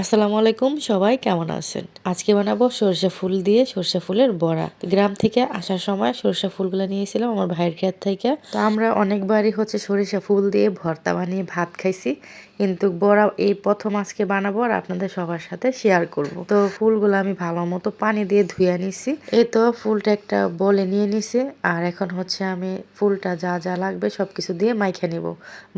আসসালামু আলাইকুম, সবাই কেমন আছেন? আজকে বানাবো সরষে ফুল দিয়ে সরষে ফুলের বড়া। গ্রাম থেকে আসার সময় সরষে ফুলগুলো নিয়েছিলাম আমার ভাইয়ের ক্ষেত থেকে। তো আমরা অনেকবারই হচ্ছে সরিষা ফুল দিয়ে ভর্তা বানিয়ে ভাত খাইছি। কিন্তু বড়া, এই প্রথম আজকে বানাবো আর আপনাদের সবার সাথে শেয়ার করব। তো ফুলগুলো আমি ভালো মতো পানি দিয়ে ধুয়ে নিছি। এই তো ফুলটা একটা বলে নিয়ে নিছি আর এখন হচ্ছে আমি ফুলটা যা যা লাগবে সবকিছু দিয়ে মাইখে নিব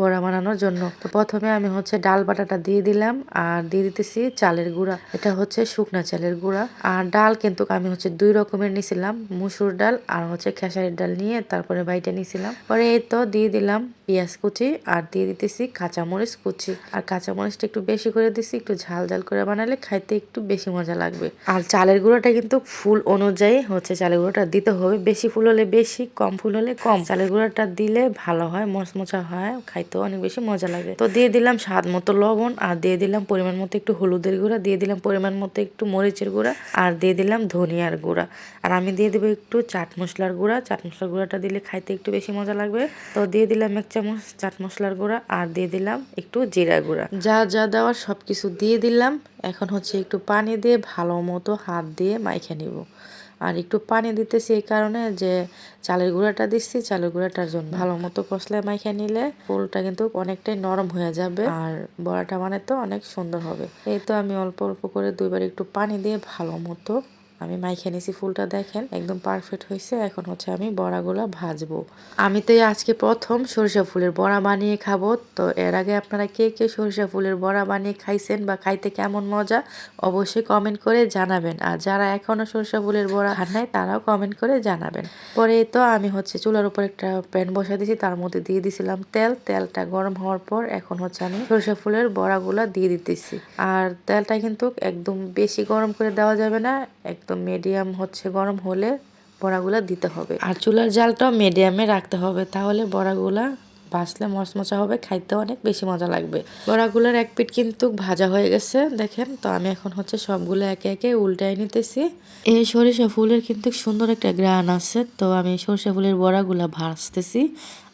বড়া বানানোর জন্য। তো প্রথমে আমি হচ্ছে ডাল বাটাটা দিয়ে দিলাম আর দিয়ে দিতেছি চালের গুঁড়া। এটা হচ্ছে শুকনা চালের গুঁড়া। আর ডাল কিন্তু আমি হচ্ছে দুই রকমের নিছিলাম, মুসুর ডাল আর হচ্ছে খেসারির ডাল নিয়ে তারপরে বাইটা নিছিলাম। পরে এই তো দিয়ে দিলাম পেঁয়াজ কুচি আর দিয়ে দিতেছি কাঁচামরিচ কুচি। আর কাঁচামরিচটা একটু বেশি করে দিছি, একটু ঝাল ঝাল করে বানালে খাইতে একটু বেশি মজা লাগবে। আর চালের গুঁড়োটা কিন্তু ফুল অনুযায়ী হচ্ছে, চালের গুঁড়োটা দিতে হবে। বেশি ফুল হলে বেশি, কম ফুল হলে কম। চালের গুঁড়োটা দিলে ভালো হয়, মচমচা হয় খাইতেও অনেক বেশি মজা লাগে। তো দিয়ে দিলাম স্বাদ মতো লবণ, আর দিয়ে দিলাম পরিমাণ মতো একটু হলুদের গুঁড়া, দিয়ে দিলাম পরিমাণ মতো একটু মরিচের গুঁড়া, আর দিয়ে দিলাম ধনিয়ার গুঁড়া। আর আমি দিয়ে দেবো একটু চাট মশলার গুঁড়া। চাট মশলার গুঁড়াটা দিলে খাইতে একটু বেশি মজা লাগবে। তো দিয়ে দিলাম এক চামচ চাট মশলার গুঁড়া, আর দিয়ে দিলাম একটু জিরা গুঁড়া। যা যা দেওয়ার সব কিছু দিয়ে দিলাম। এখন হচ্ছে একটু পানি দিয়ে ভালো মতো হাত দিয়ে মাইখে নিব। আর একটু পানি দিতেছি এই কারণে যে চালের গুঁড়াটা দিচ্ছি, চালের গুঁড়াটার জন্য ভালো মতো কষলায় মাইখে নিলে ফুলটা কিন্তু অনেকটাই নরম হয়ে যাবে আর বড়াটা মানে তো অনেক সুন্দর হবে। এই তো আমি অল্প অল্প করে দুইবার একটু পানি দিয়ে ভালো মতো আমি মাইখে নিছি ফুলটা দেখেন, একদম পারফেক্ট হয়েছে। এখন হচ্ছে আমি বড়াগুলো ভাজবো। আমি তো আজকে প্রথম সরিষা ফুলের বড়া বানিয়ে খাব। তো এর আগে আপনারা কে কে সরিষা ফুলের বড়া বানিয়ে খাইছেন বা খাইতে কেমন মজা, অবশ্যই কমেন্ট করে জানাবেন। আর যারা এখনও সরিষা ফুলের বড়া খান নাই, তারাও কমেন্ট করে জানাবেন। পরে তো আমি হচ্ছে চুলার উপর একটা প্যান বসা দিয়েছি, তার মধ্যে দিয়ে দিছিলাম তেল। তেলটা গরম হওয়ার পর এখন হচ্ছে আমি সরিষা ফুলের বড়াগুলা দিয়ে দিতেছি। আর তেলটা কিন্তু একদম বেশি গরম করে দেওয়া যাবে না, একদম মিডিয়াম হচ্ছে গরম হলে বড়াগুলা দিতে হবে। আর চুলার জালটাও মিডিয়ামে রাখতে হবে, তাহলে বড়াগুলা ভাজলে মচমচা হবে খাইতে অনেক বেশি মজা লাগবে। বড়াগুলোর এক পিঠ কিন্তু ভাজা হয়ে গেছে, দেখেন, তো আমি এখন হচ্ছে সবগুলো একে একে উল্টাই নিতেছি। এই সরিষা ফুলের কিন্তু সুন্দর একটা গ্রান আছে, তো আমি সরিষা ফুলের বড়াগুলা ভাজতেছি,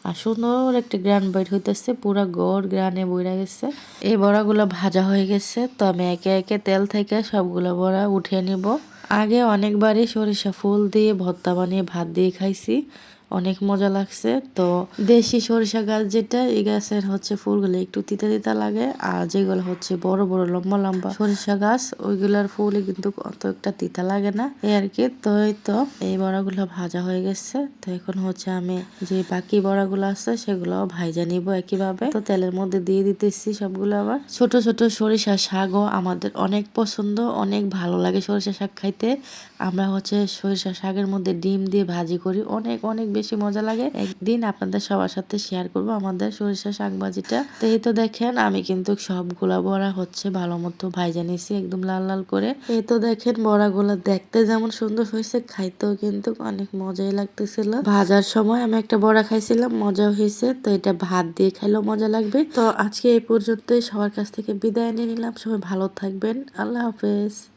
আর সুন্দর একটা গ্রান বাইট হইতেছে, পুরো গড় গ্রানে বইরা গেছে। এই বড়াগুলো ভাজা হয়ে গেছে, তো আমি একে একে তেল থেকে সবগুলো বড়া উঠিয়ে নিব। আগে অনেকবারই সরিষা ফুল দিয়ে ভর্তা বানিয়ে ভাত দিয়ে খাইছি। অনেক মজা লাগছে। তো দেশি সরিষা গাছ যেটা, এই গাছের হচ্ছে ফুলগুলো একটু তিতা তিতা লাগে, আর যেগুলো হচ্ছে বড় বড় লম্বা লম্বা সরিষা গাছ, ওইগুলার ফুল কিন্তু অত একটা তিতা লাগে না। এই আর কি, তো এই তো, এই বড়াগুলো ভাজা হয়ে গেছে। তো এখন হচ্ছে আমি যে বাকি বড়াগুলো আছে, সেগুলো ভাইজা নিব একইভাবে। তো তেলের মধ্যে দিয়ে দিতেছি সবগুলো আবার। ছোট ছোট সরিষা শাকও আমাদের অনেক পছন্দ, অনেক ভালো লাগে সরিষা শাক খাইতে। আমরা হচ্ছে সরিষা শাকের মধ্যে ডিম দিয়ে ভাজি করি, অনেক অনেক বেশি মজা লাগে। একদিন আপনাদের সবার সাথে শেয়ার করব আমাদের সরিষা শাক ভাজিটা তো এই তো দেখেন, আমি কিন্তু সবগুলা বড়া হচ্ছে ভালো মতো ভাইজা নিছি একদম লাল লাল করে। এই তো দেখেন বড়া বড়াগুলো দেখতে যেমন সুন্দর হয়েছে, খাইতেও কিন্তু অনেক মজাই লাগতেছিল। ভাজার সময় আমি একটা বড়া খাইছিলাম মজা হয়েছে, তো এটা ভাত দিয়ে খাইলেও মজা লাগবে। তো আজকে এই পর্যন্তই, সবার কাছ থেকে বিদায় নিয়ে নিলাম। সবাই ভালো থাকবেন। আল্লাহ হাফেজ।